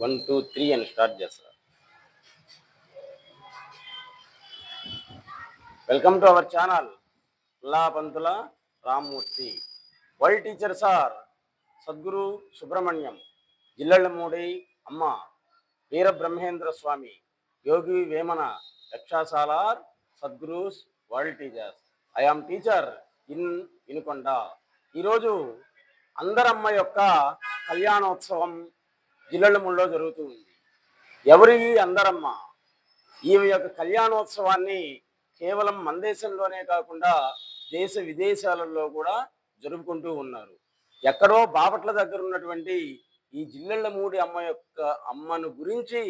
One two three అని start చేస్తారు welcome to our channel. Pantula Rammurthy. World teacher sir Sadguru Subrahmanyam Jillellamudi Amma Veerabrahmendra Swami Yogi Vemana యక్షాసాలార్ Sadgurus world teachers. I am teacher in Vinukonda. ఈరోజు అందరమ్మ యొక్క కళ్యాణోత్సవం జిల్లెళ్ళముల్లో జరుగుతూ ఉంది. ఎవరి అందరమ్మ? ఈమె యొక్క కళ్యాణోత్సవాన్ని కేవలం మన దేశంలోనే కాకుండా దేశ విదేశాలలో కూడా జరుపుకుంటూ ఉన్నారు. ఎక్కడో బాపట్ల దగ్గర ఉన్నటువంటి ఈ జిల్లెళ్ళ మూడి అమ్మ యొక్క అమ్మను గురించి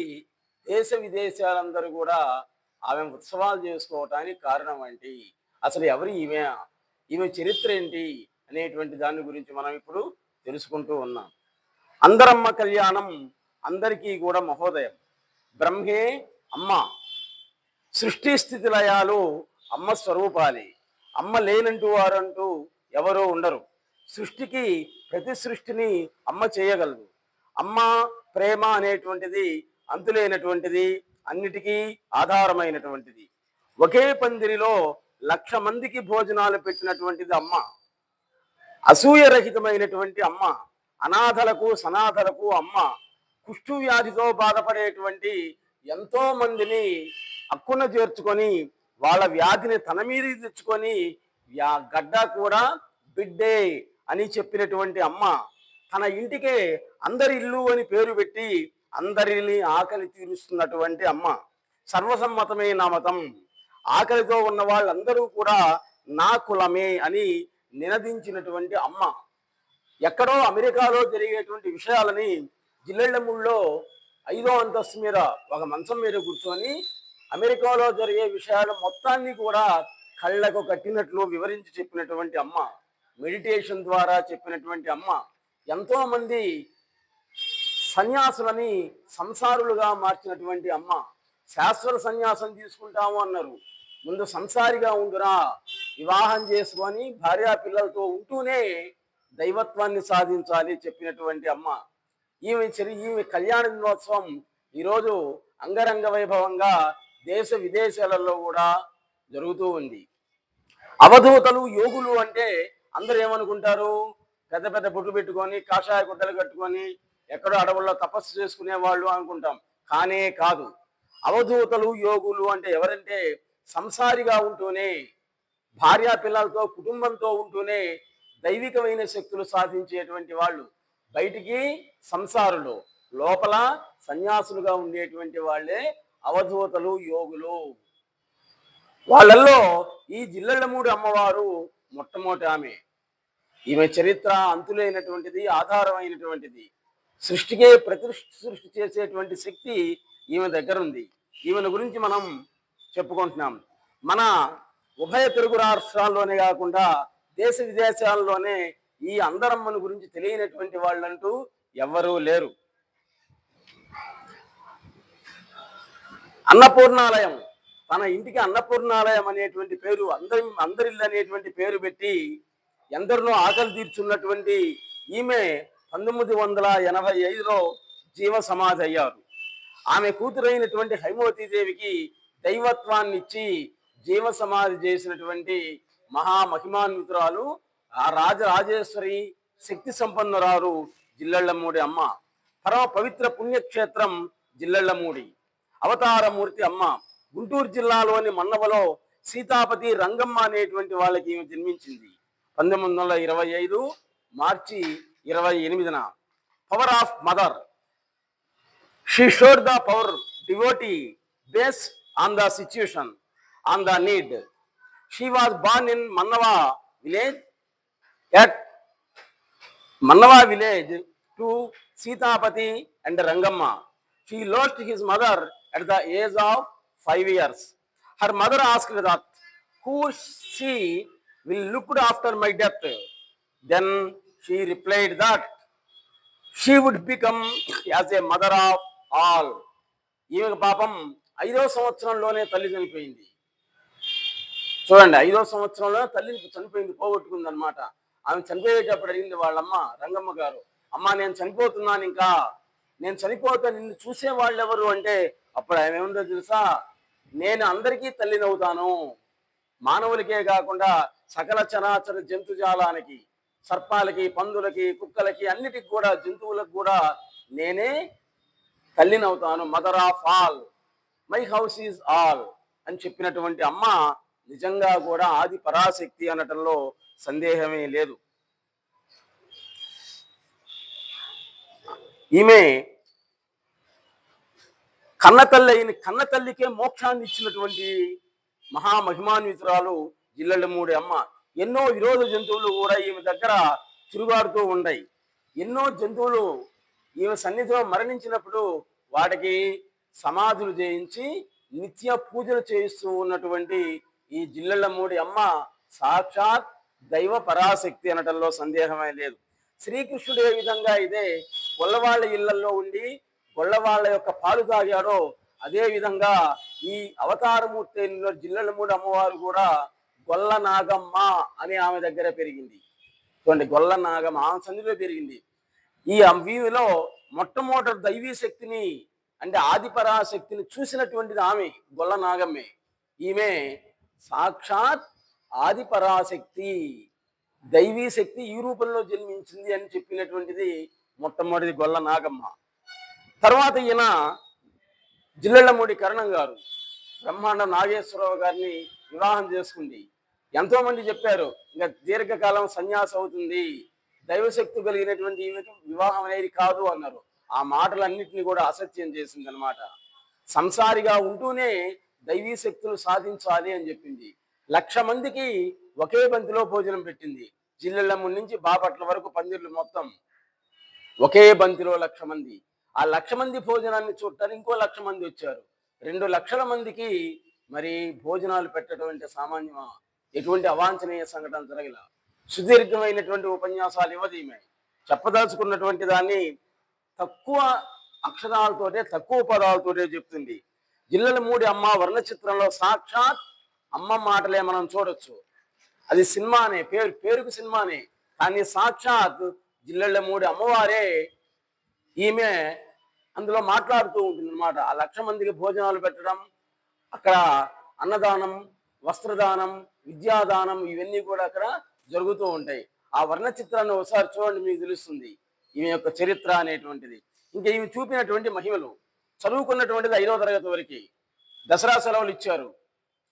దేశ విదేశాలందరూ కూడా ఆమె ఉత్సవాలు చేసుకోవటానికి కారణం ఏంటి? అసలు ఎవరు ఈమె? ఈమె చరిత్ర ఏంటి? అనేటువంటి దాని గురించి మనం ఇప్పుడు తెలుసుకుంటూ ఉన్నాం. అందరమ్మ కళ్యాణం అందరికీ కూడా మహోదయం. బ్రహ్మే అమ్మ. సృష్టి స్థితి లయాలు అమ్మ స్వరూపాలి. అమ్మ లేనంటూ వారంటూ ఎవరూ ఉండరు. సృష్టికి ప్రతి సృష్టిని అమ్మ చేయగలదు. అమ్మ ప్రేమ అనేటువంటిది అంతులేనటువంటిది అన్నిటికీ ఆధారమైనటువంటిది. ఒకే పందిరిలో లక్ష మందికి భోజనాలు పెట్టినటువంటిది అమ్మ. అసూయరహితమైనటువంటి అమ్మ. అనాథలకు సనాథలకు అమ్మ కుష్ఠు వ్యాధితో బాధపడేటువంటి ఎంతో మందిని అక్కున చేర్చుకొని వాళ్ళ వ్యాధిని తన మీద తెచ్చుకొని యా గడ్డ కూడా బిడ్డే అని చెప్పినటువంటి అమ్మ తన ఇంటికే అందరి ఇల్లు అని పేరు పెట్టి అందరిని ఆకలి తీరుస్తున్నటువంటి అమ్మ. సర్వసమ్మతమే నా మతం. ఆకలితో ఉన్న వాళ్ళందరూ కూడా నా కులమే అని నినదించినటువంటి అమ్మ. ఎక్కడో అమెరికాలో జరిగేటువంటి విషయాలని జిల్లెళ్ళముల్లో ఐదో అంతస్తు మీద ఒక మంచం మీద కూర్చొని అమెరికాలో జరిగే విషయాలు మొత్తాన్ని కూడా కళ్ళకు కట్టినట్లు వివరించి చెప్పినటువంటి అమ్మ మెడిటేషన్ ద్వారా చెప్పినటువంటి అమ్మ ఎంతో మంది సన్యాసులని సంసారులుగా మార్చినటువంటి అమ్మ. శాశ్వత సన్యాసం తీసుకుంటాము అన్నారు. ముందు సంసారిగా ఉండురా వివాహం చేసుకొని భార్యా పిల్లలతో ఉంటూనే దైవత్వాన్ని సాధించాలి చెప్పినటువంటి అమ్మ. ఈమె చరి ఈమె కళ్యాణ దినోత్సవం ఈరోజు అంగరంగ వైభవంగా దేశ విదేశాలలో కూడా జరుగుతూ ఉంది. అవధూతలు యోగులు అంటే అందరూ ఏమనుకుంటారు? పెద్ద పెద్ద బొట్లు పెట్టుకొని కాషాయ గుడ్డలు కట్టుకొని ఎక్కడో అడవుల్లో తపస్సు చేసుకునే వాళ్ళు అనుకుంటాం. కానే కాదు. అవధూతలు యోగులు అంటే ఎవరంటే సంసారిగా ఉంటూనే భార్యా పిల్లలతో కుటుంబంతో ఉంటూనే దైవికమైన శక్తులు సాధించేటువంటి వాళ్ళు బయటికి సంసారులు లోపల సన్యాసులుగా ఉండేటువంటి వాళ్ళే అవధూతలు యోగులు. వాళ్ళల్లో ఈ జిల్లెళ్ళమూడి అమ్మవారు మొట్టమొదటి ఆమె. ఈమె చరిత్ర అంతులైనటువంటిది ఆధారమైనటువంటిది. సృష్టికే ప్రతి సృష్టి చేసేటువంటి శక్తి ఈమె దగ్గర ఉంది ఈమెను గురించి మనం చెప్పుకుంటున్నాం. మన ఉభయ తెలుగు రాష్ట్రాల్లోనే కాకుండా దేశ విదేశాల్లోనే ఈ అందరమ్మను గురించి తెలియనటువంటి వాళ్ళంటూ ఎవ్వరూ లేరు. అన్నపూర్ణాలయం తన ఇంటికి అన్నపూర్ణాలయం అనేటువంటి పేరు అందరి అందరిల్లు అనేటువంటి పేరు పెట్టి ఎందరినో ఆకలి తీర్చున్నటువంటి ఈమె పంతొమ్మిది వందల ఎనభై ఐదులో జీవ సమాధి అయ్యారు. ఆమె కూతురైనటువంటి హైమవతీదేవికి దైవత్వాన్ని ఇచ్చి జీవ సమాధి చేసినటువంటి మహామహిమాన్వితురాలు ఆ రాజరాజేశ్వరి శక్తి సంపన్నురారు జిల్లెళ్ళమూడి అమ్మ. పరమ పవిత్ర పుణ్యక్షేత్రం జిల్లెళ్ళమూడి అవతారమూర్తి అమ్మ. గుంటూరు జిల్లాలోని మన్నవలో సీతాపతి రంగమ్మ అనేటువంటి వాళ్ళకి ఈమె జన్మించింది. పంతొమ్మిది వందల ఇరవై ఐదు మార్చి ఇరవై ఎనిమిదిన. Power of mother she showed the power devotee base on the situation on the need she was born in Mannava village at Mannava village to Sitapati and Rangamma she lost his mother at the age of five years. Her mother asked that who she will look after my death. Then she replied that she would become as a mother of all. ఈమె పాపం ఐదో సంవత్సరంలోనే తల్లి చనిపోయింది చూడండి ఐదో సంవత్సరంలో తల్లిని చనిపోయింది పోగొట్టుకుంది అనమాట ఆమె చనిపోయేటప్పుడు అడిగింది వాళ్ళమ్మ రంగమ్మ గారు అమ్మ నేను చనిపోతున్నాను ఇంకా. నేను చనిపోతే నిన్ను చూసే వాళ్ళు ఎవరు అంటే అప్పుడు ఆమె ఏముందో తెలుసా? నేను అందరికీ తల్లినవుతాను మానవులకే కాకుండా సకల చరాచర జంతుజాలానికి సర్పాలకి పందులకి కుక్కలకి అన్నిటికి కూడా జంతువులకు కూడా నేనే తల్లినవుతాను mother of all. My house is all. అని చెప్పినటువంటి అమ్మ నిజంగా కూడా ఆది పరాశక్తి అనటంలో సందేహమే లేదు. ఈమె కన్నతల్లి అయిన కన్నతల్లికే మోక్షాన్ని ఇచ్చినటువంటి మహామహిమాన్వితురాలు జిల్లెళ్ళమూడి అమ్మ. ఎన్నో విరోధ జంతువులు కూడా ఈమె దగ్గర తిరుగాడుతూ ఉన్నాయి ఎన్నో జంతువులు ఈమె సన్నిధిలో మరణించినప్పుడు వాటికి సమాధులు చేయించి నిత్య పూజలు చేయిస్తూ ఉన్నటువంటి ఈ జిల్లెళ్ళమూడి అమ్మ సాక్షాత్ దైవ పరాశక్తి అనటంలో సందేహమే లేదు. శ్రీకృష్ణుడు ఏ విధంగా అయితే గొల్లవాళ్ళ ఇళ్ళలో ఉండి గొల్లవాళ్ళ యొక్క పాలు తాగాడో అదే విధంగా ఈ అవతారమూర్తి అయిన జిల్లెళ్ళమూడి అమ్మవారు కూడా గొల్ల నాగమ్మ అని ఆమె దగ్గర పెరిగింది. చూడండి గొల్ల నాగమ్మ ఆమె సన్నిధిలో పెరిగింది. ఈ వీవిలో మొట్టమొదటి దైవీ శక్తిని అంటే ఆదిపరాశక్తిని చూసినటువంటిది ఆమె గొల్ల నాగమ్మే. ఈమె సాక్షాత్ ఆదిపరాశక్తి దైవీ శక్తి ఈ రూపంలో జన్మించింది అని చెప్పినటువంటిది మొట్టమొదటిది గొల్ల నాగమ్మ. తర్వాత ఈయన జిల్లెళ్ళమూడి కరణం గారు బ్రహ్మాండ నాగేశ్వరరావు గారిని వివాహం చేసుకుంది. ఎంతోమంది చెప్పారు ఇంకా దీర్ఘకాలం సన్యాసం అవుతుంది. దైవశక్తి కలిగినటువంటి ఈమెకు వివాహం అనేది కాదు అన్నారు. ఆ మాటలన్నింటినీ కూడా అసత్యం చేసింది అనమాట సంసారిగా ఉంటూనే దైవీ శక్తులు సాధించాలి అని చెప్పింది. లక్ష మందికి ఒకే బంతిలో భోజనం పెట్టింది. జిల్లెళ్ళమ్మ నుంచి బాపట్ల వరకు పందిర్లు మొత్తం ఒకే బంతిలో లక్ష మంది. ఆ లక్ష మంది భోజనాన్ని చూడటానికి ఇంకో లక్ష మంది వచ్చారు. రెండు లక్షల మందికి మరి భోజనాలు పెట్టడం అంటే సామాన్యమా? ఎటువంటి అవాంఛనీయ సంఘటన జరగల? సుదీర్ఘమైనటువంటి ఉపన్యాసాలు ఇవ్వదు ఈమె చెప్పదలుచుకున్నటువంటి దాన్ని తక్కువ అక్షరాలతోటే తక్కువ పదాలతోటే చెప్తుంది. జిల్లల మూడి అమ్మ వర్ణ చిత్రంలో సాక్షాత్ అమ్మ మాటలే మనం చూడొచ్చు. అది సినిమానే పేరు పేరుకు సినిమానే. కానీ సాక్షాత్ జిల్లెళ్ళ మూడి అమ్మవారే ఈమె అందులో మాట్లాడుతూ ఉంటుంది అనమాట ఆ లక్ష మందికి భోజనాలు పెట్టడం అక్కడ అన్నదానం వస్త్రదానం విద్యాదానం ఇవన్నీ కూడా అక్కడ జరుగుతూ ఉంటాయి. ఆ వర్ణ చిత్రాన్ని ఒకసారి చూడండి మీకు తెలుస్తుంది. ఈమె యొక్క చరిత్ర అనేటువంటిది. ఇంకా ఈమె చూపినటువంటి మహిమలు. చదువుకున్నటువంటిది ఐదవ తరగతి వరకు దసరా సెలవులు ఇచ్చారు.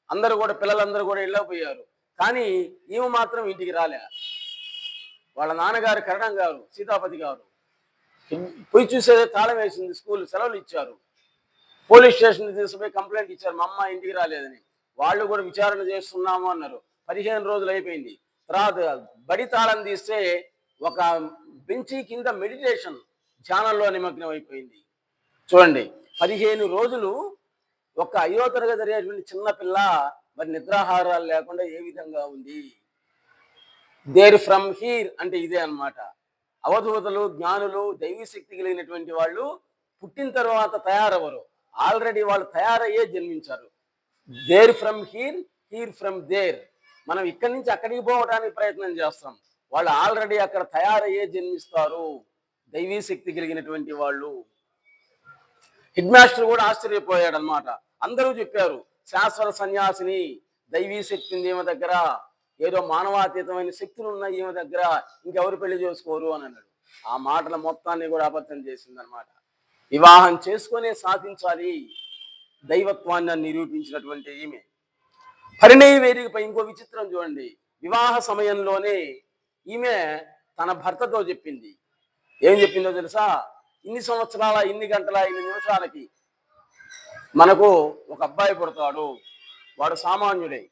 అందరూ కూడా పిల్లలందరూ కూడా వెళ్ళకపోయారు కానీ ఈమె మాత్రం ఇంటికి రాలే. వాళ్ళ నాన్నగారు కరణం గారు సీతాపతి గారు పోయి చూసేదే తాళం వేసింది స్కూల్ సెలవులు ఇచ్చారు. పోలీస్ స్టేషన్ తీసుకుపోయి కంప్లైంట్ ఇచ్చారు మా అమ్మ ఇంటికి రాలేదని. వాళ్ళు కూడా విచారణ చేస్తున్నాము అన్నారు. పదిహేను రోజులు అయిపోయింది. తర్వాత బడి తాళం తీస్తే ఒక బెంచి కింద మెడిటేషన్ ధ్యానంలో నిమగ్నం అయిపోయింది చూడండి. పదిహేను రోజులు ఒక ఐదో తరగతి జరిగేటువంటి చిన్నపిల్ల మరి నిద్రాహారాలు లేకుండా ఏ విధంగా ఉంది? దేర్ ఫ్రమ్ హీర్ అంటే ఇదే అన్నమాట. అవధూతలు జ్ఞానులు దైవీ శక్తి కలిగినటువంటి వాళ్ళు పుట్టిన తర్వాత తయారవరు. ఆల్రెడీ వాళ్ళు తయారయ్యే జన్మించారు. There from here here from there మనం ఇక్కడి నుంచి అక్కడికి పోవడానికి ప్రయత్నం చేస్తాం. వాళ్ళు ఆల్రెడీ అక్కడ తయారయ్యే జన్మిస్తారు. దైవీ శక్తి కలిగినటువంటి వాళ్ళు. హెడ్ మాస్టర్ కూడా ఆశ్చర్యపోయాడు అనమాట అందరూ చెప్పారు శాశ్వత సన్యాసిని దైవీ శక్తి ఉంది ఈమె దగ్గర ఏదో మానవాతీతమైన శక్తులు ఉన్నాయి ఈమె దగ్గర ఇంకెవరు పెళ్ళి చేసుకోరు అని అన్నాడు. ఆ మాటల మొత్తాన్ని కూడా అబద్ధం చేసింది అనమాట వివాహం చేసుకునే సాధించాలి దైవత్వాన్ని నిరూపించినటువంటి ఈమె. పరిణయ వేదికపై ఇంకో విచిత్రం చూడండి. వివాహ సమయంలోనే ఈమె తన భర్తతో చెప్పింది. ఏం చెప్పిందో తెలుసా? ఇన్ని సంవత్సరాల ఇన్ని గంటల ఇన్ని నిమిషాలకి మనకు ఒక అబ్బాయి పుడతాడు. వాడు సామాన్యుడే.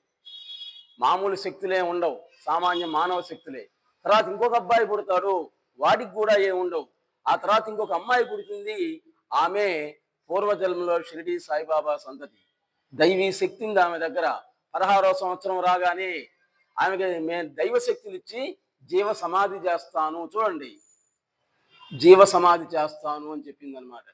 మామూలు శక్తులే ఉండవు. సామాన్య మానవ శక్తులే. తర్వాత ఇంకొక అబ్బాయి పుడతాడు. వాడికి కూడా ఏం ఉండవు. ఆ తర్వాత ఇంకొక అమ్మాయి పుడుతుంది. ఆమె పూర్వజన్మలో షిరిడి సాయిబాబా సంతతి. దైవీ శక్తి ఉంది ఆమె దగ్గర. పదహారో సంవత్సరం రాగానే ఆమెకి మేము దైవ శక్తులు ఇచ్చి జీవ సమాధి చేస్తాను. చూడండి. జీవ సమాధి చేస్తాను అని చెప్పింది అనమాట